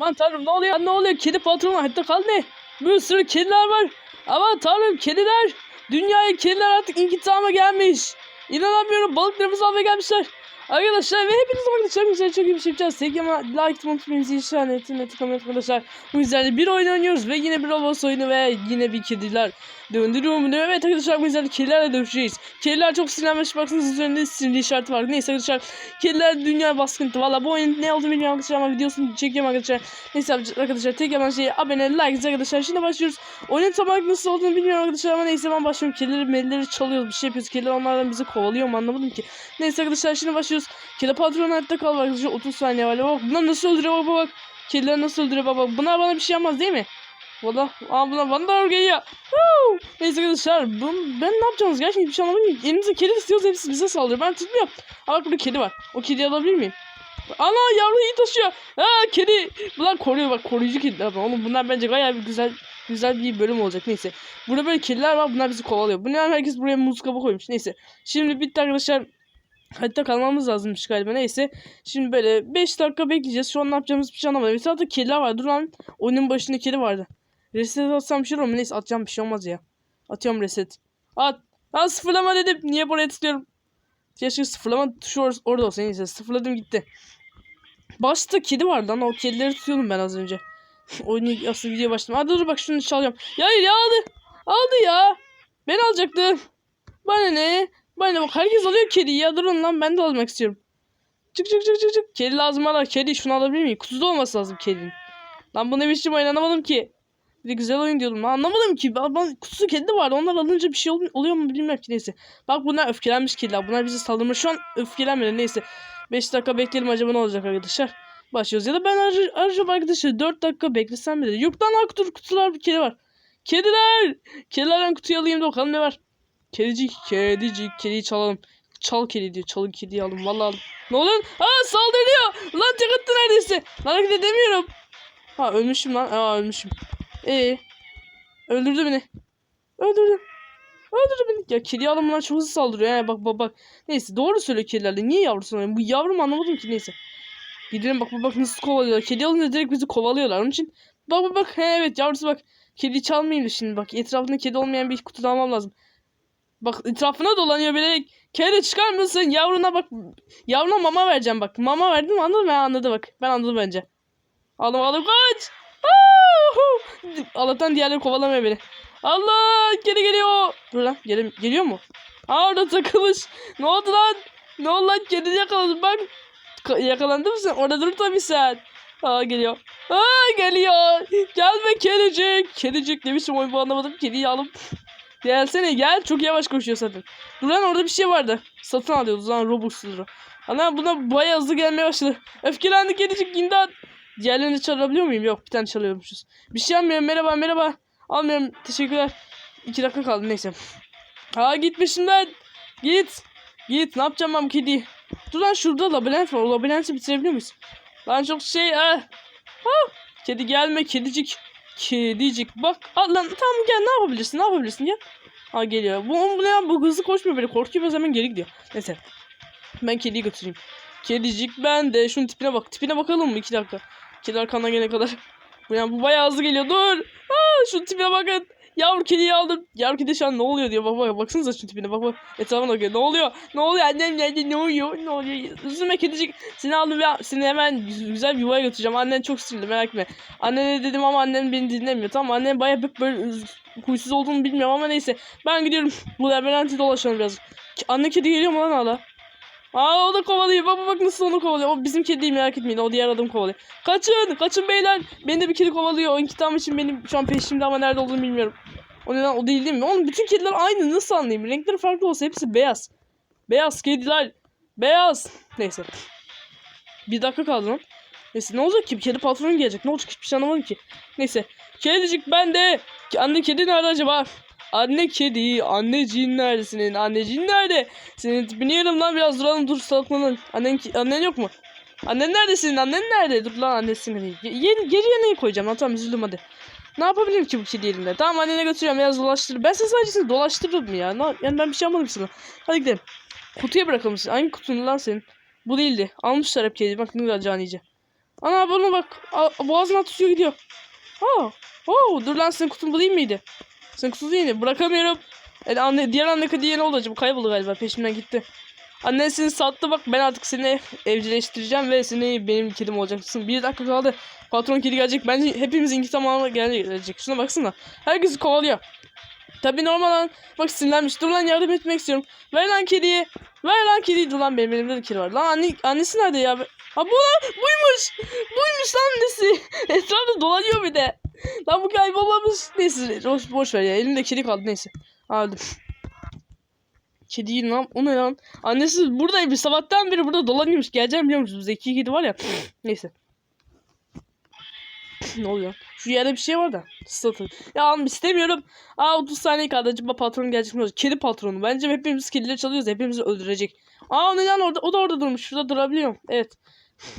Aman tanrım ne oluyor? Ne oluyor? Kedi patronu hayatta kal ne? Bir sürü kediler var. Aman tanrım kediler. Dünyaya kediler artık inkitama gelmiş. İnanamıyorum balıklarımızı almaya gelmişler. Arkadaşlar ve hepiniz arkadaşlar güzel çok iyi bir şey yapacağız. Tek ama like unutmayın. Zil işaretini tıklamayı arkadaşlar. Bu yüzden bir oyun oynuyoruz ve yine bir Roblox oyunu ve yine bir kediler döndürüyorum. Evet arkadaşlar yüzden kedilerle dövüşeceğiz. Kediler çok sinirlenmiş. Baksanıza üzerinde sinirli işareti var. Neyse arkadaşlar kediler dünya baskıntı. Valla bu oyun ne olduğunu bilmiyorum arkadaşlar ama videosunu çekiyorum arkadaşlar. Neyse arkadaşlar tek hemen şey abone like arkadaşlar. Şimdi başlıyoruz. Oyunun tam olarak nasıl olduğunu bilmiyorum arkadaşlar ama neyse ben başlıyorum. Kedileri melleri çalıyoruz bir şey yapıyoruz. Kediler onlardan bizi kovalıyor mu anlamadım ki. Neyse arkadaşlar şimdi başlıyoruz. Kedi patron hayatta kal arkadaşlar 30 saniye var. Bak bunlar nasıl öldürüyor bak bak. Kediler nasıl öldürüyor bak bak. Bunlar bana bir şey yapmaz değil mi? Valla aa bunlar bana da geliyor. Woo! Neyse arkadaşlar bun, ben ne yapacağız gerçekten hiçbir şey anlamadım ki. Elimizde kedi istiyoruz hepsi bize saldırıyor. Ben tutmuyorum. Aa bak burada kedi var. O kediyi alabilir miyim? Ana yavru iyi taşıyor. Aa kedi. Bunlar koruyor bak koruyucu kediler. Oğlum bunlar bence bayağı bir güzel güzel bir bölüm olacak neyse. Burada böyle kediler var bunlar bizi kovalıyor. Bu ne herkes buraya muz kabı koymuş. Neyse. Şimdi bitti arkadaşlar. Hatta kalmamız lazımmış galiba neyse. Şimdi böyle 5 dakika bekleyeceğiz. Şu an ne yapacağımız bir şey anlamadım. Mesela da kediler var. Dur lan. Oyunun başında kedi vardı. Reset atsam bir şey olur mu? Neyse atacağım bir şey olmaz ya. Atıyorum reset. At. Ha sıfırlama dedim. Niye buraya tıklıyorum? Keşke sıfırlama tuşu or orada olsa. Neyse sıfırladım gitti. Başta kedi vardı lan. O kedileri tutuyordum ben az önce. Oyunu asıl video başladım. Hadi dur bak şunu çalacağım. Ya hayır ya aldı. Aldı ya. Ben alacaktım. Bana ne? Bana ne bak herkes alıyor kediyi ya. Durun lan ben de almak istiyorum. Çık çık çık çık çık. Kedi lazım bana. Kedi şunu alabilir miyim? Kutuda olması lazım kedinin. Lan bu ne biçim oyun anlamadım ki. De güzel oyun diyordum. Anlamadım ki. Ben, kutusu kedi vardı. Onlar alınca bir şey ol- oluyor mu bilmiyorum ki. Neyse. Bak bunlar öfkelenmiş kediler. Bunlar bizi saldırmış. Şu an öfkelenmedi. Neyse. 5 dakika bekleyelim acaba ne olacak arkadaşlar. Başlıyoruz. Ya da ben ar- arkadaşlar. 4 dakika beklesem bile. Yok lan ha, kutu, kutular bir kedi var. Kediler. Kedilerden kutuyu alayım da bakalım ne var. Kedicik. Kedicik. Kediyi çalalım. Çal kedi diyor. Çalın kediyi alın. Vallahi alın. Ne oluyor? Aa saldırıyor. Lan tek attı neredeyse. Lan hareket edemiyorum. Ha ölmüşüm lan. Aa ölmüşüm. Ee, öldürdü beni. Öldürdü. Öldürdü beni. Ya kedi bunlar çok hızlı saldırıyor. Yani bak bak bak. Neyse doğru söylüyor kedilerle. Niye yavrusunu alıyor? Bu yavrum anlamadım ki neyse. Gidelim bak bak bak nasıl kovalıyorlar. Kedi alınca direkt bizi kovalıyorlar. Onun için bak bak bak. He, evet yavrusu bak. Kedi çalmayayım şimdi bak. Etrafında kedi olmayan bir kutu almam lazım. Bak etrafına dolanıyor bilerek. Kedi çıkar mısın? Yavruna bak. Yavruna mama vereceğim bak. Mama verdim anladın mı? Anladı bak. Ben anladım bence. Aldım aldım kaç. Allah'tan diğerleri kovalamıyor beni. Allah geri geliyor. Dur lan gel geliyor mu? Aa orada takılmış. Ne oldu lan? Ne oldu lan? Kedi yakaladım bak. Ka- yakalandın mı sen? Orada dur tabii sen. Aa geliyor. Aa geliyor. Gelme kedicik. Kedicik ne biçim oyun bu anlamadım. Kediyi alıp. Gelsene gel. Çok yavaş koşuyor zaten. Dur lan orada bir şey vardı. Satın alıyoruz lan Robux. Ana buna bayağı hızlı gelmeye başladı. Öfkelendi kedicik imdat. Diğerlerini çalabiliyor muyum? Yok bir tane çalıyormuşuz. Bir şey almıyorum. Merhaba merhaba. Almıyorum. Teşekkürler. İki dakika kaldı neyse. Ha gitmişim lan. Git. Git. Ne yapacağım ben bu kediyi? Dur lan şurada labirent var. O labirenti bitirebiliyor muyuz? Lan çok şey. Ah. Ah. Kedi gelme kedicik. Kedicik. Bak. Al lan tamam gel ne yapabilirsin? Ne yapabilirsin gel. Ha geliyor. Bu, bu ne ya? Bu hızlı koşmuyor böyle. Korkuyor biraz hemen geri gidiyor. Neyse. Ben kediyi götüreyim. Kedicik ben de. Şunun tipine bak. Tipine bakalım mı? İki dakika. Kedi arkamdan gelene kadar. Bu yani bu bayağı hızlı geliyor. Dur. Aa, şu tipine bakın. Yavru kediyi aldım. Yavru kedi şu an ne oluyor diyor. Bak baksanıza şu tipine bak. Etrafına bakıyor. Ne oluyor? Ne oluyor annem nerede? Ne oluyor? Ne oluyor? Üzülme kedicik. Seni aldım ve seni hemen güzel bir yuvaya götüreceğim. Annen çok sinirli merak etme. Annene dedim ama annem beni dinlemiyor. Tamam annem bayağı böyle huysuz olduğunu bilmiyorum ama neyse. Ben gidiyorum. Bu labirenti dolaşalım biraz. Anne kedi geliyor mu lan hala? Aa o da kovalıyor. Baba bak nasıl onu kovalıyor. O bizim kedi değil merak etmeyin. O diğer adam kovalıyor. Kaçın. Kaçın beyler. Beni de bir kedi kovalıyor. O intikam için benim şu an peşimde ama nerede olduğunu bilmiyorum. O neden o değil değil mi? Oğlum bütün kediler aynı. Nasıl anlayayım? Renkleri farklı olsa hepsi beyaz. Beyaz kediler. Beyaz. Neyse. Bir dakika kaldı lan. Neyse ne olacak ki? Kedi patronu gelecek. Ne olacak? Hiçbir şey anlamadım ki. Neyse. Kedicik ben de. Anne kedi nerede acaba? Anne kedi, anneciğin neredesin? Anneciğin nerede? Senin tipini yerim lan biraz duralım dur salaklanın. Annen, annen yok mu? Annen neredesin? Annen nerede? Dur lan annesini. Ye, ye- geriye neyi koyacağım tamam üzüldüm hadi. Ne yapabilirim ki bu kedi yerinde? Tamam annene götürüyorum biraz dolaştır. Ben sana sadece seni dolaştırırım ya. Yani ben bir şey yapmadım sana. Hadi gidelim. Kutuya bırakalım seni. Hangi kutunun lan senin? Bu değildi. Almışlar hep kedi. Bak ne kadar canice. Ana bana bak. A- boğazına tutuyor gidiyor. Ha. Oo, dur lan senin kutun bu değil miydi? Değil mi? Bırakamıyorum. Yani anne, diğer anne kediye ne oldu acaba? Kayboldu galiba. Peşimden gitti. Annen seni sattı bak ben artık seni evcilleştireceğim ve seni benim kedim olacaksın. Bir dakika kaldı. Patron kedi gelecek. Bence hepimiz intikam almaya gelecek. Şuna baksana. Herkesi kovalıyor. Tabii normal lan. Bak sinirlenmiş. Dur lan yardım etmek istiyorum. Ver lan kediyi. Ver lan kediyi. Dur lan benim elimde de kedi var. Lan anne, annesi nerede ya? Ha bu lan buymuş. Buymuş lan annesi. Etrafta dolanıyor bir de. Lan bu kaybolamış. Neyse boş, boş ver ya. Elimde kedi kaldı neyse. Aldım. Kedi lan. O ne lan? Annesi buradaymış. Sabahtan beri burada dolanıyormuş. Geleceğim biliyor musunuz? Zeki kedi var ya. Neyse. ne oluyor? Şu yerde bir şey var da. Satın. Ya alım istemiyorum. Aa 30 saniye kaldı. Acaba patron gelecek mi? Kedi patronu. Bence hepimiz kedileri çalıyoruz. Hepimizi öldürecek. Aa ne lan orada? O da orada durmuş. Şurada durabiliyor. Evet.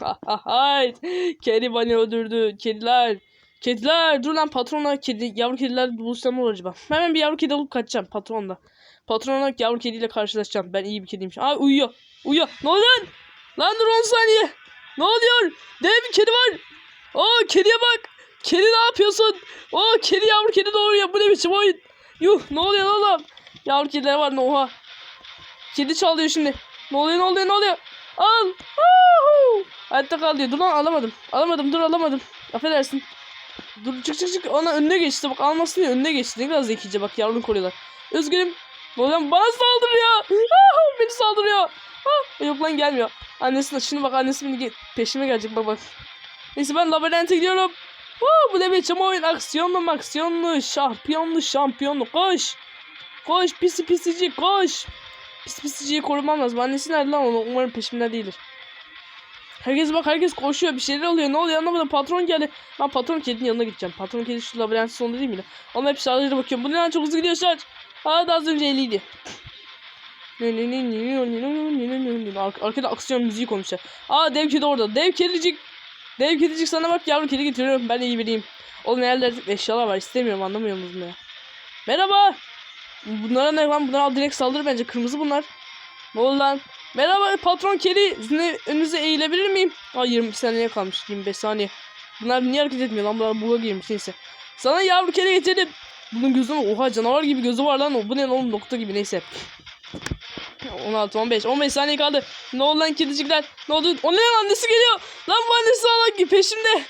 Hayır. Kedi beni öldürdü. Kediler. Kediler. Dur lan patronla kedi. Yavru kediler buluşsam ne olur acaba? Hemen bir yavru kedi alıp kaçacağım patronla. Patron olarak yavru kediyle karşılaşacağım. Ben iyi bir kediymiş. Aa uyuyor. Uyuyor. Ne oluyor lan? Dur 10 saniye. Ne oluyor? Dev bir kedi var. Oo kediye bak. Kedi ne yapıyorsun? Oo kedi yavru kedi doğuruyor. Bu ne biçim oyun? Yuh ne oluyor oğlum? Yavru kediler var. Oha. Kedi çalıyor şimdi. Ne oluyor ne oluyor ne oluyor? Al. Hayatta kal diyor. Dur lan alamadım. Alamadım dur alamadım. Affedersin. Dur çık çık çık. Ona önüne geçti. Bak almasın diye önüne geçti. Ne kadar zekice bak yavrunu koruyorlar. Üzgünüm. Oğlum bana saldırıyor. Ah, beni saldırıyor. Ah, yok lan gelmiyor. Annesine şimdi bak annesi beni peşime gelecek bak bak. Neyse ben labirente gidiyorum. Oh, bu ne biçim oyun aksiyonlu maksiyonlu şampiyonlu şampiyonlu koş. Koş pisi pisici koş. Pis pisiciyi korumam lazım. Annesi nerede lan onu umarım peşimde değildir. Herkes bak herkes koşuyor bir şeyler oluyor ne oluyor anlamadım patron geldi. Ben patron kedinin yanına gideceğim. Patron kedi şu labirentin sonunda değil miydi? Ama hep şarjlara bakıyorum. Bu ne çok hızlı gidiyor şarj. Daha az önce 50'ydi. Ar arkada aksiyon müziği koymuşlar. Aa dev kedi orada. Dev kedicik. Dev kedicik sana bak yavru kedi getiriyorum. Ben iyi biriyim. Oğlum yerlerde eşyalar var. İstemiyorum anlamıyor musun ya? Merhaba. Bunlara ne lan? Bunlara direkt saldır bence. Kırmızı bunlar. Ne oldu lan? Merhaba patron kedi. Önünüze eğilebilir miyim? Aa 20 saniye kalmış. 25 saniye. Bunlar niye hareket etmiyor lan? Bunlar buga girmiş neyse. Sana yavru kedi getirdim. Bunun gözü oha canavar gibi gözü var lan. Bu ne oğlum nokta gibi neyse. 16 15 15 saniye kaldı. Ne oldu lan kedicikler? Ne oldu? O ne lan annesi geliyor. Lan bu annesi Allah peşimde.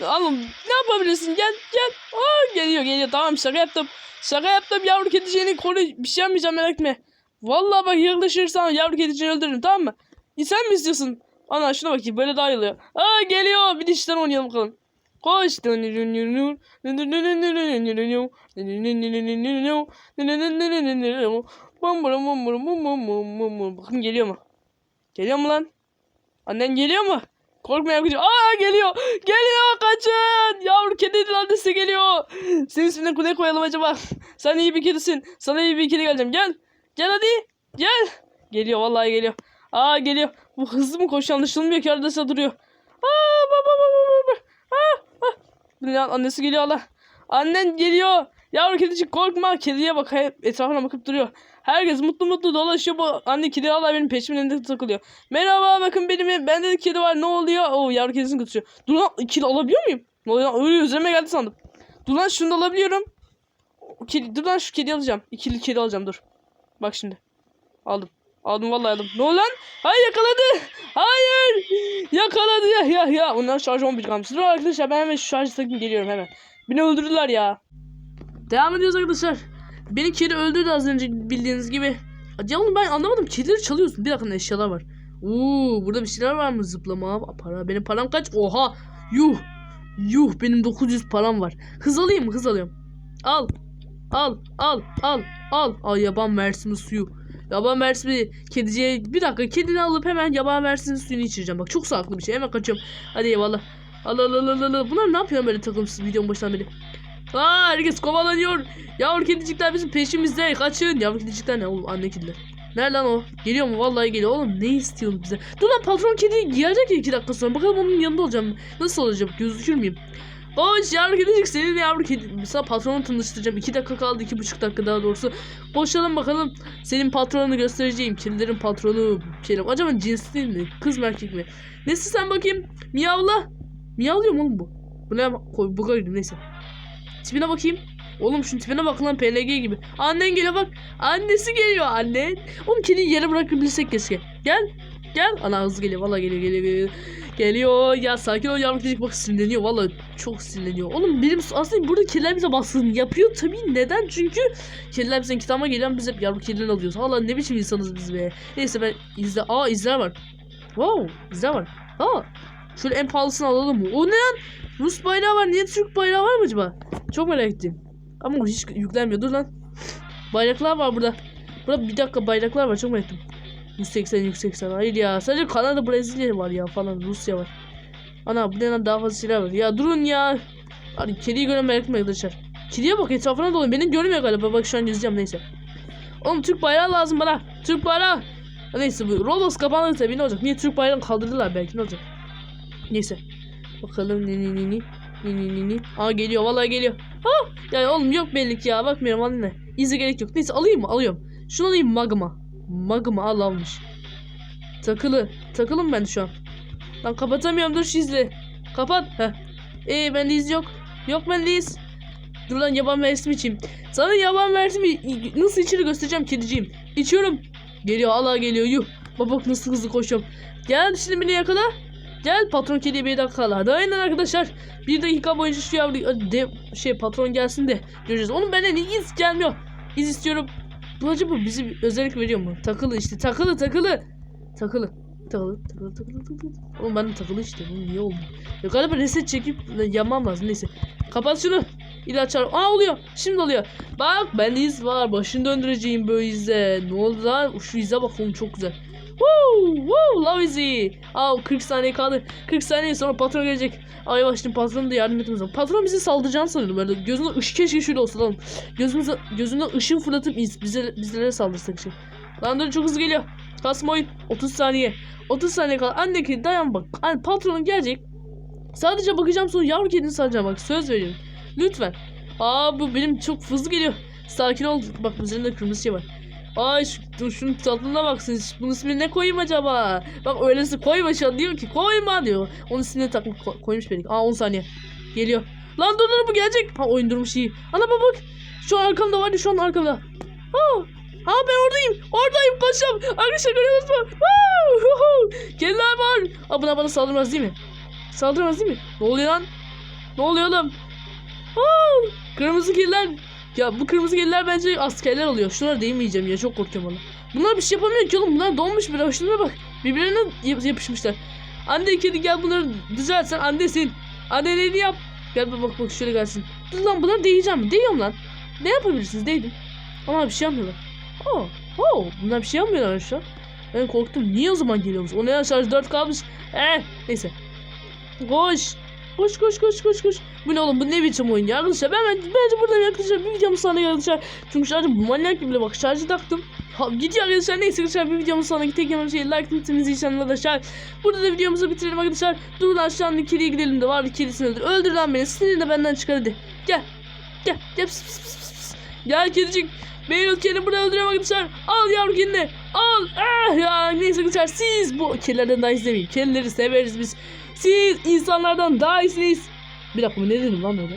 Oğlum ne yapabilirsin? Gel gel. Aa, geliyor geliyor. Tamam şaka yaptım. Şaka yaptım yavru kediciğini koru. Bir şey yapmayacağım merak etme. Vallahi bak yaklaşırsan yavru kedicini öldürürüm tamam mı? E, sen mi istiyorsun? Ana şuna bakayım böyle daha iyi oluyor. Aa geliyor bir dişten oynayalım bakalım. Koş. Bakın geliyor mu? Geliyor mu lan? Annen geliyor mu? Korkma yavrucuğum. Aa geliyor. Geliyor kaçın. Yavru kedinin annesi geliyor. Senin ismini ne koyalım acaba? Sen iyi bir kedisin. Sana iyi bir kedi geleceğim. Gel. Gel hadi. Gel. Geliyor vallahi geliyor. Aa geliyor. Bu hızlı mı koşuyor anlaşılmıyor ki arada duruyor. Aa baba baba baba. Aa, aa. Lan? Annesi geliyor Allah. Annen geliyor. Yavru kedicik korkma. Kediye bak etrafına bakıp duruyor. Herkes mutlu mutlu dolaşıyor. Bu anne kedi Allah benim peşimden takılıyor. Merhaba bakın benim bende de kedi var. Ne oluyor? Oo yavru kedisini götürüyor. Dur lan kedi alabiliyor muyum? Ne oluyor? Öyle üzerime geldi sandım. Dur lan şunu da alabiliyorum. Kedi, dur lan şu kedi alacağım. İkili kedi alacağım dur. Bak şimdi. Aldım. Aldım vallahi aldım. Ne lan? Hayır yakaladı. Hayır. Yakaladı ya ya ya. Ondan şarj 11 kalmış. Dur arkadaşlar ben hemen şu şarj takayım geliyorum hemen. Beni öldürdüler ya. Devam ediyoruz arkadaşlar. Beni kedi öldürdü az önce bildiğiniz gibi. Ya oğlum ben anlamadım. Kedileri çalıyorsun. Bir dakika eşyalar var. Oo burada bir şeyler var mı? Zıplama, para. Benim param kaç? Oha. Yuh. Yuh benim 900 param var. Hız alayım mı? Hız alıyorum. Al. Al. Al. Al. Al. Al yaban mersimi suyu. Yaban mersimi kediciye bir dakika kedini alıp hemen yaban mersimi suyunu içireceğim. Bak çok sağlıklı bir şey. Hemen kaçıyorum. Hadi eyvallah. Al al al al al. Bunlar ne yapıyor böyle takımsız videonun başından beri? Aa herkes kovalanıyor. Yavru kedicikler bizim peşimizde. Kaçın. Yavru kedicikler ne oğlum anne kediler. Nerede lan o? Geliyor mu? Vallahi geliyor. Oğlum ne istiyorsun bize? Dur lan patron kedi gelecek ya iki dakika sonra. Bakalım onun yanında olacağım. Nasıl olacak? Gözükür müyüm? Koş yavru kedicik senin yavru kedi. Mesela patronu tanıştıracağım. 2 dakika kaldı. 2,5 dakika daha doğrusu. Koşalım bakalım. Senin patronunu göstereceğim. Kedilerin patronu. Kerim. Acaba cinsli mi? Kız mı erkek mi? Neyse sen bakayım. Miyavla. Miyavlıyor mu oğlum bu? Bu ne? Koy, bu koydum neyse. Tipine bakayım. Oğlum şunun tipine bak lan PNG gibi. Annen geliyor bak. Annesi geliyor annen. Oğlum kediyi yere bırakabilsek keşke. Gel. Gel. Ana hızlı geliyor. Valla geliyor geliyor geliyor. Geliyor. Ya sakin ol yavrum kedicik bak sinirleniyor. Valla çok sinirleniyor. Oğlum benim aslında burada kediler bize baskın yapıyor tabii. Neden? Çünkü kediler bizim kitaba gelen biz hep yavru kedilerini alıyoruz. Valla ne biçim insanız biz be. Neyse ben izle. Aa izler var. Wow izler var. Aa. Şöyle en pahalısını alalım mı? O ne lan? Rus bayrağı var. Niye Türk bayrağı var mı acaba? Çok merak ettim. Ama hiç yüklenmiyor. Dur lan. Bayraklar var burada. Burada bir dakika bayraklar var. Çok merak ettim. 180 180 hayır ya sadece Kanada Brezilya var ya falan Rusya var. Ana buradan daha fazla silah var. Ya durun ya. Hani kediyi gören merak etme arkadaşlar. Kediye bak etrafına dolayın. Beni görmüyor galiba. Bak şu an yüzeceğim neyse. Oğlum Türk bayrağı lazım bana. Türk bayrağı. Neyse bu Rodos kapandı tabii ne olacak? Niye Türk bayrağını kaldırdılar belki ne olacak? Neyse. Bakalım ne ne ne ne. Ni ni ni ni. Aa geliyor vallahi geliyor. Ha! Yani oğlum yok belli ki ya. Bakmıyorum anne. İzi gerek yok. Neyse alayım mı? Alıyorum. Şunu alayım magma. Magma al almış. Takılı. Takılı mı ben şu an? Lan kapatamıyorum dur şu izle. Kapat. Heh. Ee bende iz yok. Yok bende iz. Dur lan yaban mersimi içeyim. Sana yaban mersimi nasıl içeri göstereceğim kediciğim. İçiyorum. Geliyor Allah geliyor yuh. Bak bak nasıl hızlı koşuyorum. Gel şimdi beni yakala. Gel patron kediye bir dakika kala. Aynen arkadaşlar. Bir dakika boyunca şu yavru de, şey patron gelsin de göreceğiz. Onun benden iz gelmiyor. İz istiyorum. Bu acaba bizi bir özellik veriyor mu? Takılı işte takılı takılı. Takılı. Takılı takılı takılı takılı. Oğlum ben de takılı işte. Bu niye oldu? Ya galiba reset çekip yanmam lazım. Neyse. Kapat şunu. İlaç çağır. Aa oluyor. Şimdi oluyor. Bak ben iz var. Başını döndüreceğim böyle ize. Ne oldu lan? Şu ize bak oğlum çok güzel. Woo! Woo! Love Izzy. Aa 40 saniye kaldı. 40 saniye sonra patron gelecek. Ay yavaş şimdi patronu da yardım etmemiz. Patron bizi saldıracağını sanıyordum böyle. Gözünde ışık keşke şöyle olsa lan. Gözümüze, gözünden ışın fırlatıp iz, bize, bizlere saldırsak şey. Lan dur çok hızlı geliyor. Kasma oyun. 30 saniye. 30 saniye kaldı. Anne kedi dayan bak. Anne patronun gelecek. Sadece bakacağım sonra yavru kedini salacağım bak. Söz veriyorum. Lütfen. Aa bu benim çok hızlı geliyor. Sakin ol. Bak üzerinde kırmızı şey var. Ay şu, şunun tatlına baksın. Bunun ismini ne koyayım acaba? Bak öylesi koyma şu an diyor ki koyma diyor. Onun ismini takmış ko- koymuş beni. Aa 10 saniye. Geliyor. Lan dur dur bu gelecek. Ha oyun durmuş iyi. Ana bak bak. Şu an arkamda var ya şu an arkamda. Ha. Ha ben oradayım. Oradayım paşam. Arkadaşlar görüyorsunuz mu? Kediler var. Aa buna bana saldırmaz değil mi? Saldıramaz değil mi? Ne oluyor lan? Ne oluyor oğlum? Aa, kırmızı kediler. Ya bu kırmızı kediler bence askerler oluyor. Şunları değmeyeceğim ya çok korkuyorum valla. Bunlar bir şey yapamıyor ki oğlum. Bunlar donmuş bir Şunlara bak. Birbirine yap- yapışmışlar. Anne kedi gel bunları düzelt sen annesin. Anneliğini yap. Gel bak bak şöyle gelsin. Dur lan bunları değeceğim? Değiyorum lan. Ne yapabilirsiniz? Değdim. Ama bir şey yapmıyorlar. Oo, oo, bunlar bir şey yapmıyorlar şu an. Ben korktum. Niye o zaman geliyormuş? O ne şarj 4 kalmış. Eh neyse. Koş. Koş koş koş koş koş. Bu ne oğlum bu ne biçim oyun ya arkadaşlar ben, ben bence buradan yaklaşık bir videomun sonuna arkadaşlar. Çünkü şarjı manyak gibi bak şarjı taktım. Ha, gidiyor arkadaşlar neyse arkadaşlar bir videomun sonuna tek yaman şey like tutmanızı için arkadaşlar. Burada da videomuzu bitirelim arkadaşlar. Dur lan şu an kediye gidelim de var kedisini öldür. Öldür lan beni sinirini de benden çıkar hadi. Gel. Gel. Gel. Pıs, pıs, pıs, pıs. Gel kedicik. Beyrut kedini buraya öldürüyorum arkadaşlar. Al yavru kedini. Al. Ah ya neyse arkadaşlar siz bu kedilerden daha izlemeyin. Kedileri severiz biz. Siz insanlardan daha iyisiniz. Bir dakika ne dedim lan öyle?